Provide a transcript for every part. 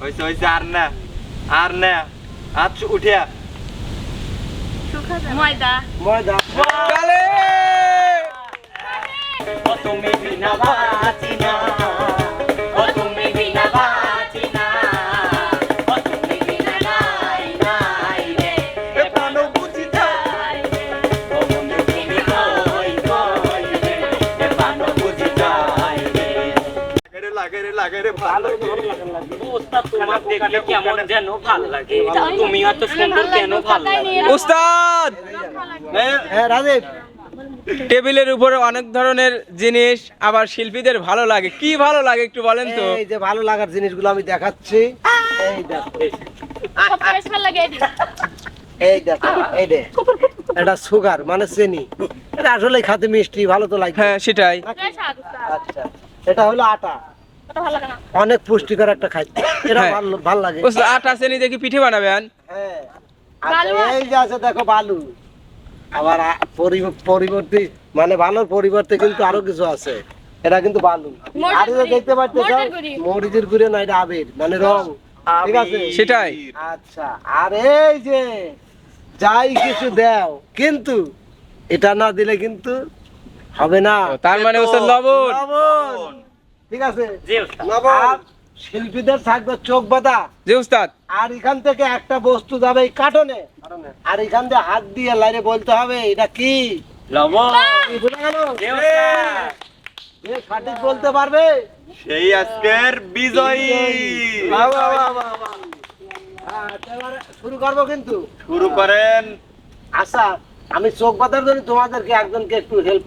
হয়েছে হয়েছে আর না আর না আজ উঠিয়া। ময়দা। ময়দা। তুমি বিনা বাঁচি না। উস্তাদ হ্যাঁ রাজীব। টেবিলের উপরে অনেক ধরনের জিনিস আবার শিল্পীদের ভালো লাগে। কি ভালো লাগে একটু বলেন তো? এই যে ভালো লাগার জিনিসগুলো আমি দেখাচ্ছি। এই দেখো। এটি। এই দেখো এটা সুগার মানে চিনি। এটা আসলে খাতে মিষ্টি ভালো তো লাগে হ্যাঁ সেটাই। আচ্ছা। এটা হলো আটা। অনেক পুষ্টিকর একটা খাদ্য। এটা হ্যাঁ। ভালো ভালো লাগে। উস্তাদ আটা চেনি দেখি পিঠে বানাবেন? হ্যাঁ। এই যে আছে দেখো বালু। আবার পরিবর্তে মানে ভালোর পরিবর্তে কিন্তু আরও কিছু আছে। এটা কিন্তু বালু। আর দেখতে পাচ্ছ মরিচের গুঁড়ি। না এটা আবির মানে রং। ঠিক আছে? সেটাই। আচ্ছা আর এই যে যাই কিছু দাও কিন্তু এটা না দিলে কিন্তু হবে না। তার মানে লবণ। লবণ। ঠিক আছে? জি শিল্পীদের থাকবে চোখ বাঁধা। যে উস্তাদ। আর এখান থেকে একটা বস্তু যাবে এই কাটনে। আর এখান দিয়ে হাত দিয়ে লাইনে বলতে হবে এটা কি? জি সঠিক বলতে পারবে? সেই আজকের বিজয়ী। বাহ, বাহ, বাহ, বাহ, বাহ। হ্যাঁ, শুরু করব কিন্তু। শুরু করেন। আচ্ছা আমি চোখ বাঁধার জন্য তোমাদেরকে একজনকে একটু হেল্প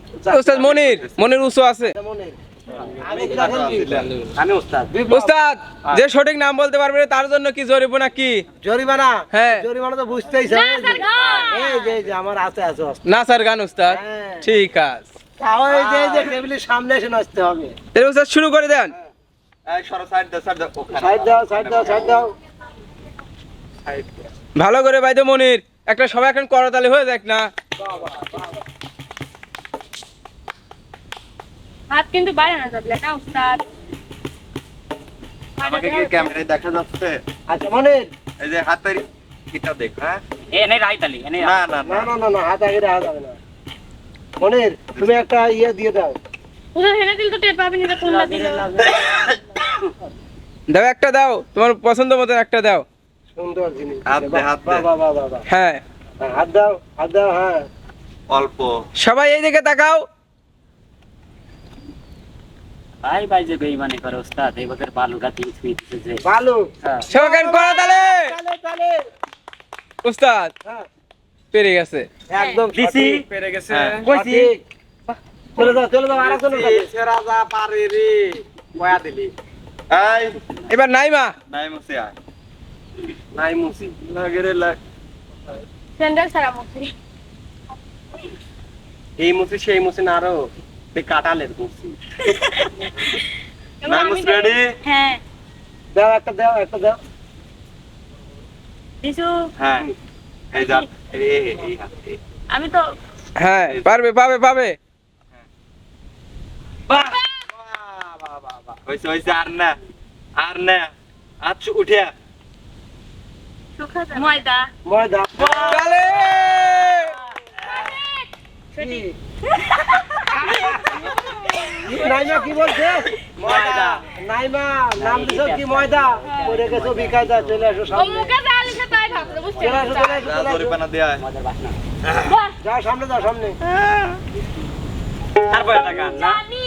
মনির মনির উৎস আছে। মনে উস্তাদ যে সঠিক নাম বলতে পারবে তার জন্য কি জরিমানা কি? জরিমানা? হ্যাঁ। জরিমানা তো বুঝতেই আমার আছে আছে না স্যার গান উস্তাদ হ্যাঁ। ঠিক আছে। তাও যে যে টেবিলের সামনে এসে নাচতে হবে। তাহলে উস্তাদ শুরু করে দেন। এই সরো সাইড দাও সাইড দাও ওখানে। সাইড দাও সাইড দাও সাইড দাও। ভালো করে বাইদে মনির একটা সবাই এখন করতালি হয়ে যাক না? হাত কিন্তু বাইরে না যাবে না উস্তাদ। আমাকে কি ক্যামেরায় দেখা যাচ্ছে আচ্ছা মনে এই যে হাতের এটা দেখ হ্যাঁ? এনে রাইতালি এনে না না না না। না না হাত আগে রাখা যাবে না। মনির তুমি একটা ইয়ে দিয়ে দাও। উস্তাদ হেনে দিল তো টের পাবেন এটা কোনটা দিল। দাও একটা দাও তোমার পছন্দ মতো একটা দাও। সুন্দর জিনিস। হাত দে, দে। বাহ, বাহ। হ্যাঁ। হ্যাঁ, হাত দাও হাত দাও হ্যাঁ। অল্প। সবাই এই দিকে তাকাও। ভাই ভাই যে বেইমানি করে ওস্তাদ এই বছর বালুটা দিয়ে ছুঁয়ে দিতে যে। ভালো হ্যাঁ। তালে। তালে হ্যাঁ। পেরে গেছে। একদম দিছি। পেরে গেছে। হ্যাঁ। কইছি। চলে যাও চলে যাও পারে রে। কয়া দিলি? এই এবার নাইমা। নাই মুসি আয় নাই মুসি লাগে রে লাগ। স্যান্ডেল ছাড়া মুখে এই মুসি সেই মুসি না আরও। কাটালের নাই রেডি হ্যাঁ। দাও একটা দাও একটা দাও। দিশু। হ্যাঁ। এই যা এই। আমি তো হ্যাঁ পারবে পাবে পাবে। বাহ! বাহ, বাহ, বাহ, বাহ। হইছে হইছে আর না আর না। আজ উঠিয়া ময়দা। ময়দা। নাইমা কি বলছে? ময়দা। নাইমা নাম দিছো কি ময়দা? পরে গেছো বিকায়দা চলে আসো সামনে। মুখে যা লিখে তাই খাচ্ছে বুঝতে চলে আসো চলে আসো যা চলে আসো। জরিমানা দেয়া। আমাদের বাসনা। বাহ। সামনে যাও সামনে। তারপর জানি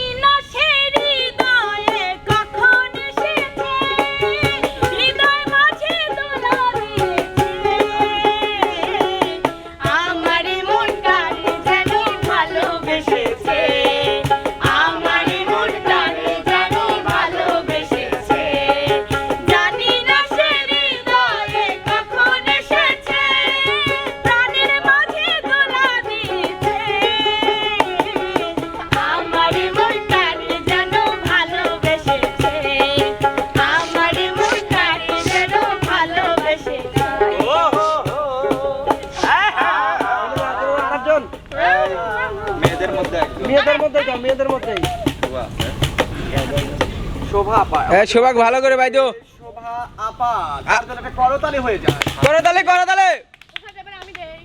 হ্যাঁ শোভাগ ভালো করে বাইদো শোভা আপা তার জন্য একটা করতালি হয়ে যায়। করো তালে করো তালে কোথায় যাবেন? আমি দেই।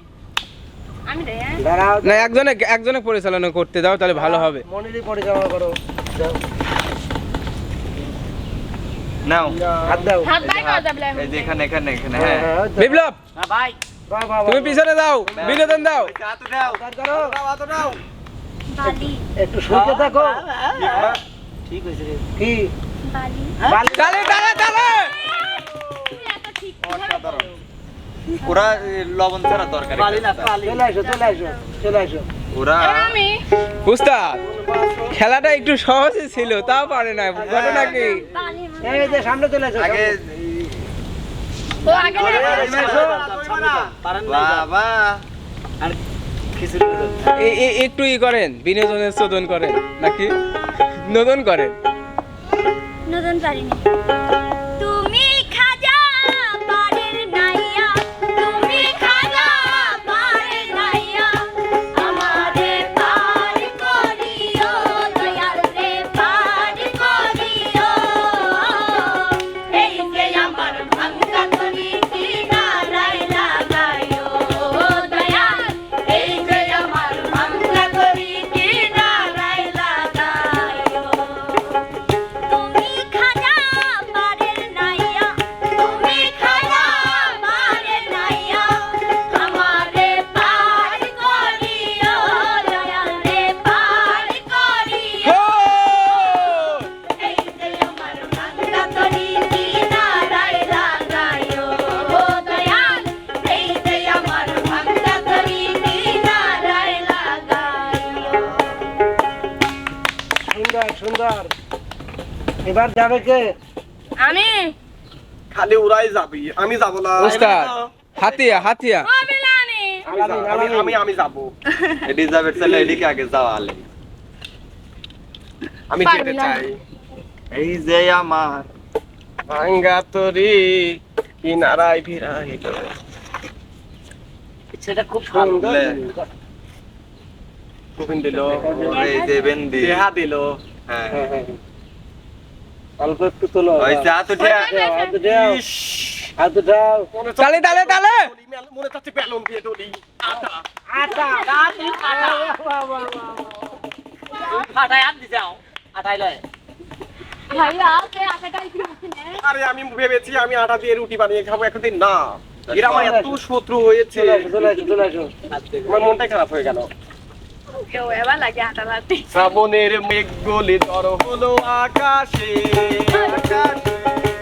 আমি দেই দাঁড়াও। না একজনে একজনে পরিচালনা করতে দাও তাহলে ভালো হবে। মনিরই পরিচালনা করো। নাও হাত দাও। হাত বাই করা যাবে এই যে এখানে এখানে এখানে হ্যাঁ। দাও। বিপ্লব! হ্যাঁ ভাই। তুমি পিছনে দাও বিনোদন দাও। হাত দাও। হাত করো। একটু শুনতে থাকো। ঠিক হয়েছে কি? বালি। বালি। তালে তালে তালে তুমি এত ঠিক অসাধারণ। ওরা লবণ ছাড়া তরকারি পালি না খায়। চলে আসো চলে আসো চলে আসো। ওরা উস্তাদ খেলাটা একটু সহজই ছিল তাও পারে না ঘটনা কি? সামনে চলে আগে বাবা। একটু ই করেন বিনোদনের শোধন করেন নাকি? নদন করেন। নতুন পারিনি এবার যাবে কে? আমি। খালি উড়াই যাবি। আমি যাব না। উস্তাদ হাতিয়া হাতিয়া। আমি আমি আমি আমি যাব। এডি যাবে চলে এদিকে আগে যাও আলে। আমি যেতে চাই। এই যে আমার ভাঙ্গা তরি কিনারায় ভিড়াইল সেটা খুব সুন্দর। লে। দিল। হ্যাঁ হ্যাঁ, হ্যাঁ। অল্প একটু তোলো ওইসে হাত উঠিয়া হাত উঠাও হাত উঠাও। তালে তালে তালে। মনে চাচ্ছে বেলুন দিয়ে ডলি আটা। আটা রাতে আটা ফাটাই আট। দি যাও আটাই লয়। ভাইয়া কে আটাটাই কি না? আরে আমি ভেবেছি আমি আটা দিয়ে রুটি বানিয়ে খাব একদিন। না এরা আমার এত শত্রু হয়েছে। আমার মনটাই খারাপ হয়ে গেল। কেউ এবার লাগে হাঁটাহাঁটি। শ্রাবণের মেঘ গলি ধর হলো আকাশে। আকাশে।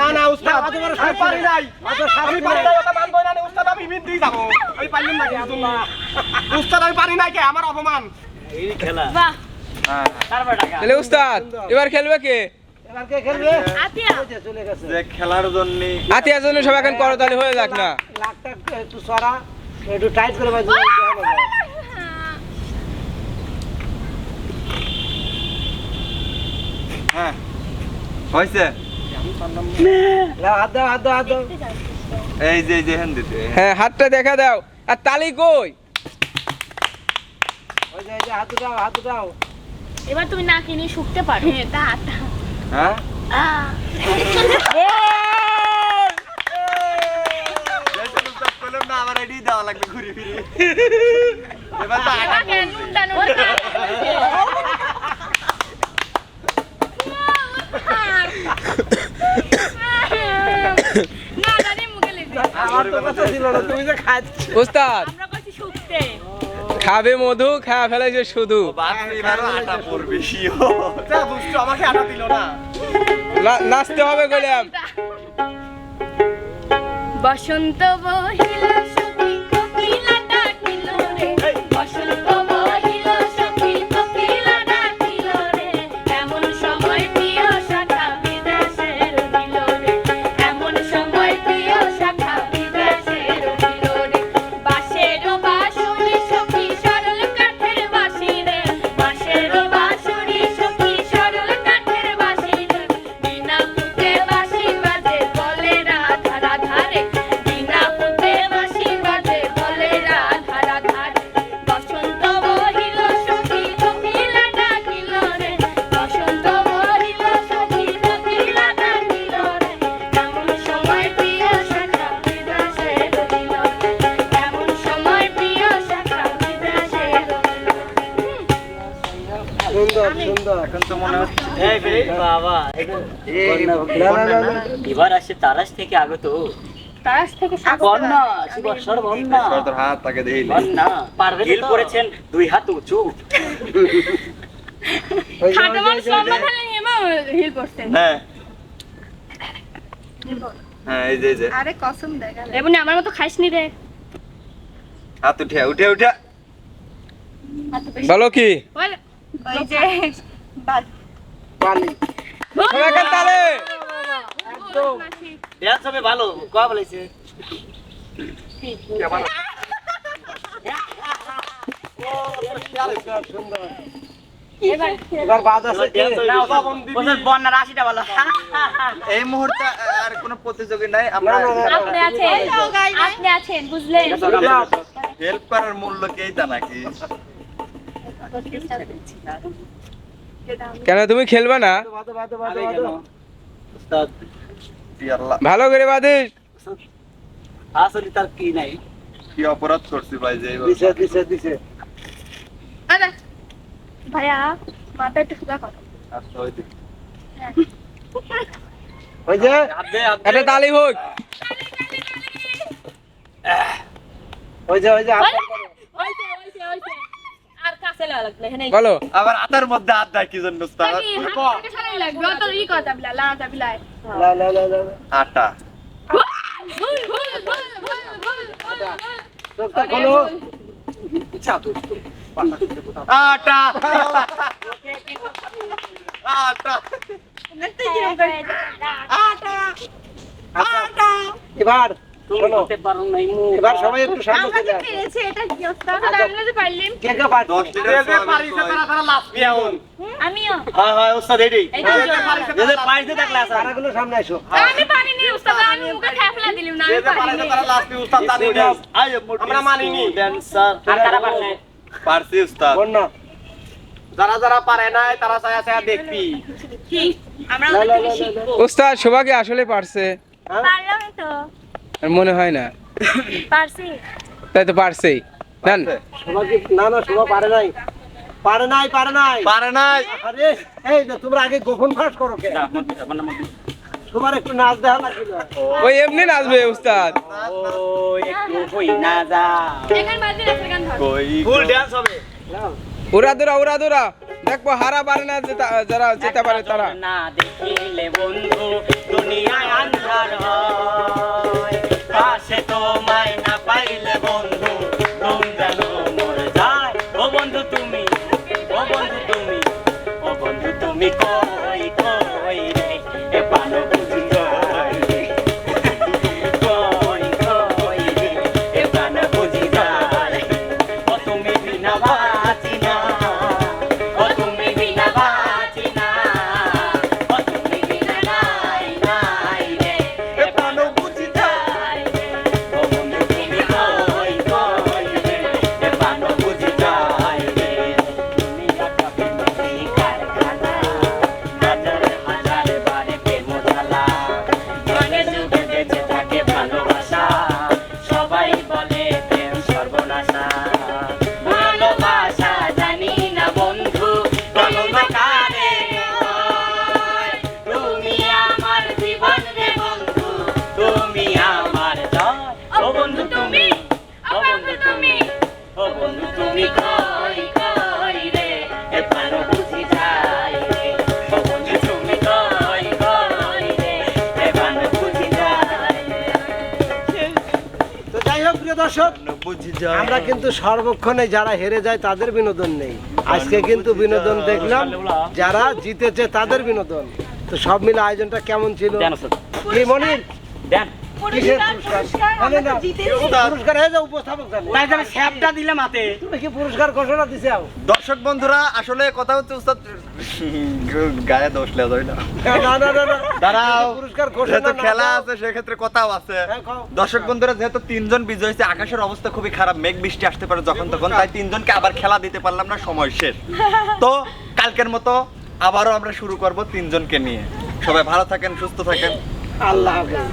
না না উস্তাদ আমি পারি নাই। আমি পারি নাই ওটা মানবো না উস্তাদ আমি হিন্দি যাব। আমি পারলাম না কিন্তু উস্তাদ আমি পারি নাই কে? আমার অপমান। এই খেলা। বাহ। হ্যাঁ তারপর টাকা তাহলে উস্তাদ এবার খেলবে কে? এবার কে খেলবে? আতিয়া। চলে গেছে। যে খেলার জন্য হাতিয়ার জন্য সব এখন করতালি হয়ে যাক না। একটু সরা একটু টাইট করে হ্যাঁ। হয়েছে? হ্যাঁ, হাতটা দেখা দাও। আর তালি কই? ওই যে হাত দাও হাত দাও এবার তুমি না কিনে শুকতে পারো হ্যাঁ লাগবে ঘুরে ফিরে উস্তাদ আমরা করছি শুকতে। খাবে মধু খাওয়া ফেলেছে শুধু। না- নাচতে হবে গেলাম বসন্ত বহিল এখন তো মনে হচ্ছে বাবা। এবার আসছে তারাস থেকে আগত। তারাস থেকে বন্যা বর্ষার বন্যা। তোর হাত তাকে দেইলি বন্যা। পারবে হিল করেছেন দুই হাত উঁচু। ওই যে, খাটো ওই যে, মানুষ ওই যে, লম্বা থাকলে নিয়ে হিল করতেন হ্যাঁ। হ্যাঁ এই যে যে। আরে কসম দেখা এমনি আমার মতো খাইসনি রে। হাত উঠে উঠে উঠে বলো কি? ওই ওই যে তালে ড্যান্স হবে ভালো কয়া বলেছে? এই মুহূর্তে আর কোনো প্রতিযোগী নাই আমরা না, না, না, আপনি আছেন? বুঝলেন? হেল্প করার মূল্য কি নাকি? কেন তুমি খেলবে না? বাদো, বাদো, বাদো, বাদো। ভালো করে বাদিস আসলে তার কি নাই কি অপরাধ করছি ভাই যে দিছে, দিছে, দিছে। আরে ভাইয়া মাথা একটু সোজা করো। আচ্ছা, ওই ওই যে, একটা তালি হোক ওই যে, ওই যে, বলো আবার আতার মধ্যে হাত দেয় কি জন্য উস্তাদ? কি হাত থেকে সারাই লাগবে অত ই কথা বিলা লা তা বিলা লা, লা, লা, লা, লা। আটা ভুল ভুল ভুল ভুল ভুল ভুল চোখটা খোলো। আটা আটা আচ্ছা, এবার তুমি শোনো, করতে পারো নাই মুখ এবার সবাই একটু সামনে চলে আসো। এটা কি অবস্থা? আমরা যে পারলাম। কে কে পারছ? দশ লিটার সোয়াবিন কয়? আমিও। হ্যাঁ হ্যাঁ ওস্তাদ এডি এই যে এদের পাইছে দেখলা স্যার তারাগুলো সামনে আসো। আমি পারিনি উস্তাদ আমি মুখে খেপলা দিলাম না আমি পারিনি। আমরা মানিনি। ড্যান্সার আর কারা পারছে? পারছি উস্তাদ বন্যা। যারা যারা পারে নাই তারা ছায়া ছায়া দেখবি। আমরা শোভাকে আসলে পারছে। পারলাম তো। মনে হয় না। পারছি। তাই তো পারছেই না না শোভা পারে নাই। পারে নাই পারে নাই। পারে নাই। আরে এই যে তোমরা আগে গোপন ফাঁস করো কে? তোমার একটু নাচ দেখা লাগছিল। ওই এমনি নাচবে উস্তাদ। ও একটু হই না যা। এখান বাজে গান ধর। কই ফুল ড্যান্স হবে। উড়া দুরা উড়া দুরা। দেখব হারা পারে না যারা যেতে পারে তারা। না দেখিলে বন্ধু দুনিয়ায় আন্ধার হয়। তুমি আমার ও বন্ধু তুমি ও বন্ধু তুমি। ও বন্ধু তুমি কই কই রে? এ বুঝি যাই রে। ও বন্ধু তুমি কই কই রে? এ বুঝি যাই তো যাই হোক প্রিয় দর্শক আমরা কিন্তু সর্বক্ষণে যারা হেরে যায় তাদের বিনোদন নেই। আজকে কিন্তু বিনোদন দেখলাম যারা জিতেছে তাদের বিনোদন। তো সব মিলে আয়োজনটা কেমন ছিল? কি মনির? দর্শক বন্ধুরা আসলে কথা হচ্ছে উস্তাদ গায়ে দোষ লেওয়া যায় না। না না না না দাঁড়াও পুরস্কার ঘোষণা যেহেতু না খেলা আছে সেক্ষেত্রে কথাও আছে। হ্যাঁ, দর্শক বন্ধুরা যেহেতু তিনজন বিজয় হয়েছে আকাশের অবস্থা খুবই খারাপ মেঘ বৃষ্টি আসতে পারে যখন তখন তাই তিনজনকে আবার খেলা দিতে পারলাম না সময় শেষ। তো কালকের মতো আবারও আমরা শুরু করব তিনজনকে নিয়ে। সবাই ভালো থাকেন সুস্থ থাকেন। আল্লাহ হাফেজ।